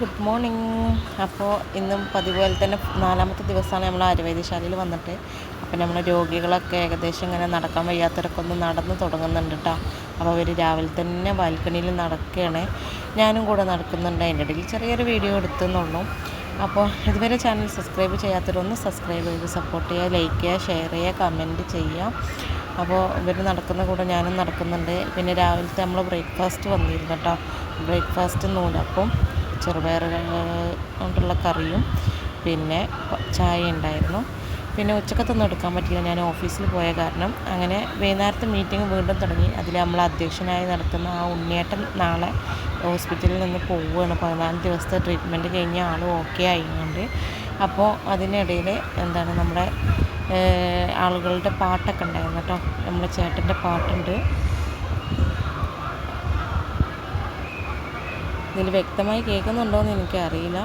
Good morning. അപ്പോൾ ഇന്നും പതിപോലെ തന്നെ നാലാമത്തെ ദിവസമാണ് നമ്മൾ ആയുർവേദശാലയിൽ വന്നിട്ട്. അപ്പോൾ നമ്മൾ രോഗികളൊക്കെ ഏകദേശം ഇങ്ങനെ നടക്കാൻ വയ്യാത്തവരൊക്കെ ഒന്ന് നടന്ന് തുടങ്ങുന്നുണ്ട് കേട്ടോ. അപ്പോൾ അവർ രാവിലെ തന്നെ ബാൽക്കണിയിൽ നടക്കുകയാണ്. ഞാനും കൂടെ നടക്കുന്നുണ്ട്. അതിന്റെ ഇടയിൽ ചെറിയൊരു വീഡിയോ എടുത്തെന്നുള്ളൂ. അപ്പോൾ ഇതുവരെ ചാനൽ സബ്സ്ക്രൈബ് ചെയ്യാത്തവരൊന്ന് സബ്സ്ക്രൈബ് ചെയ്ത് സപ്പോർട്ട് ചെയ്യുക ലൈക്ക് ചെയ്യുക ഷെയർ ചെയ്യുക കമന്റ് ചെയ്യുക. അപ്പോൾ ഇവർ നടക്കുന്ന കൂടെ ഞാനും നടക്കുന്നുണ്ട്. പിന്നെ രാവിലത്തെ നമ്മൾ ബ്രേക്ക്ഫാസ്റ്റ് വന്നിരുന്നു കേട്ടോ. ബ്രേക്ക്ഫാസ്റ്റ് നൂലപ്പം. ചെറുപയർ കൊണ്ടുള്ള കറിയും പിന്നെ ചായ ഉണ്ടായിരുന്നു. പിന്നെ ഉച്ചക്കത്തൊന്നും എടുക്കാൻ പറ്റില്ല ഞാൻ ഓഫീസിൽ പോയ കാരണം അങ്ങനെ വൈകുന്നേരത്തെ മീറ്റിംഗ് വീണ്ടും തുടങ്ങി. അതിൽ നമ്മൾ അധ്യക്ഷനായി നടത്തുന്ന ആ ഉണ്ണിയേട്ടൻ നാളെ ഹോസ്പിറ്റലിൽ നിന്ന് പോവുകയാണ്. പതിനാല് ദിവസത്തെ ട്രീറ്റ്മെന്റ് കഴിഞ്ഞ ആൾ ഓക്കെ ആയിക്കൊണ്ട് അപ്പോൾ അതിനിടയിൽ എന്താണ് നമ്മുടെ ആളുകളുടെ പാട്ടൊക്കെ ഉണ്ടായിരുന്നു കേട്ടോ. നമ്മുടെ ചേട്ടന്റെ പാട്ടുണ്ട്. ഇതിൽ വ്യക്തമായി കേൾക്കുന്നുണ്ടോ എന്ന് എനിക്കറിയില്ല.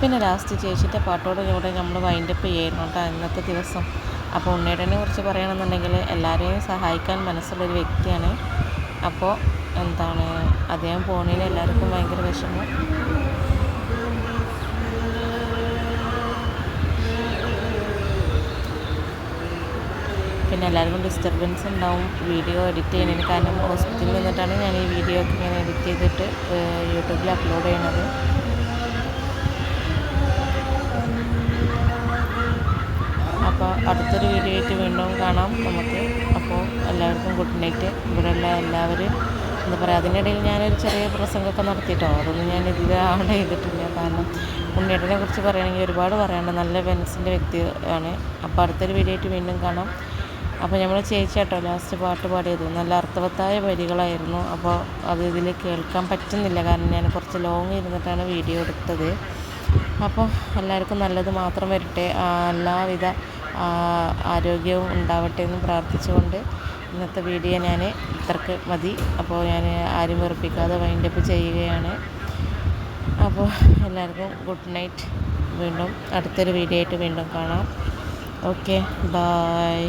പിന്നെ ലാസ്റ്റ് ചേച്ചിന്റെ പാട്ടോട് കൂടെ നമ്മൾ വൈൻഡപ്പ് ചെയ്യുന്നു കേട്ടോ ഇന്നത്തെ ദിവസം. അപ്പോൾ ഉണ്ണേടനെ കുറിച്ച് പറയണമെന്നുണ്ടെങ്കിൽ എല്ലാവരെയും സഹായിക്കാൻ മനസ്സുള്ളൊരു വ്യക്തിയാണ്. അപ്പോൾ എന്താണ് അദ്ദേഹം പോണേൽ എല്ലാവർക്കും ഭയങ്കര വിഷമം. പിന്നെ എല്ലാവർക്കും ഡിസ്റ്റർബൻസ് ഉണ്ടാവും. വീഡിയോ എഡിറ്റ് ചെയ്യുന്നതിന് കാരണം ഹോസ്പിറ്റലിൽ നിന്നിട്ടാണ് ഞാൻ ഈ വീഡിയോ ഒക്കെ ഇങ്ങനെ എഡിറ്റ് ചെയ്തിട്ട് യൂട്യൂബിൽ അപ്ലോഡ് ചെയ്യണത്. അപ്പോൾ അടുത്തൊരു വീഡിയോ ആയിട്ട് വീണ്ടും കാണാം. നമുക്ക് അപ്പോൾ എല്ലാവർക്കും ഗുഡ് നൈറ്റ് ഇവിടെയുള്ള എല്ലാവരും എന്താ പറയുക അതിനിടയിൽ ഞാനൊരു ചെറിയ പ്രസംഗമൊക്കെ നടത്തിയിട്ടോ അതൊന്നും ഞാൻ ഇതിൽ ചെയ്തിട്ടില്ല. കാരണം ഉണ്ണിയേട്ടനെ കുറിച്ച് പറയുകയാണെങ്കിൽ ഒരുപാട് പറയാനുണ്ട്. നല്ല മനസ്സിന്റെ വ്യക്തിയാണ്. അപ്പോൾ അടുത്തൊരു വീഡിയോ ആയിട്ട് വീണ്ടും കാണാം. അപ്പോൾ നമ്മൾ ചേച്ചിയാട്ടോ ലാസ്റ്റ് പാട്ട് പാടിയത്. നല്ല അർത്ഥവത്തായ വരികളായിരുന്നു. അപ്പോൾ അത് ഇതിൽ കേൾക്കാൻ പറ്റുന്നില്ല. കാരണം ഞാൻ കുറച്ച് ലോങ് ഇരുന്നിട്ടാണ് വീഡിയോ എടുത്തത്. അപ്പോൾ എല്ലാവർക്കും നല്ലത് മാത്രം വരട്ടെ. എല്ലാവിധ ആരോഗ്യവും ഉണ്ടാവട്ടെ എന്ന് പ്രാർത്ഥിച്ചുകൊണ്ട് ഇന്നത്തെ വീഡിയോ ഞാൻ ഇത്രക്ക് മതി. അപ്പോൾ ഞാൻ ആരും വെറുപ്പിക്കാതെ വൈൻഡപ്പ് ചെയ്യുകയാണ്. അപ്പോൾ എല്ലാവർക്കും ഗുഡ് നൈറ്റ് വീണ്ടും അടുത്തൊരു വീഡിയോ ആയിട്ട് വീണ്ടും കാണാം. Okay bye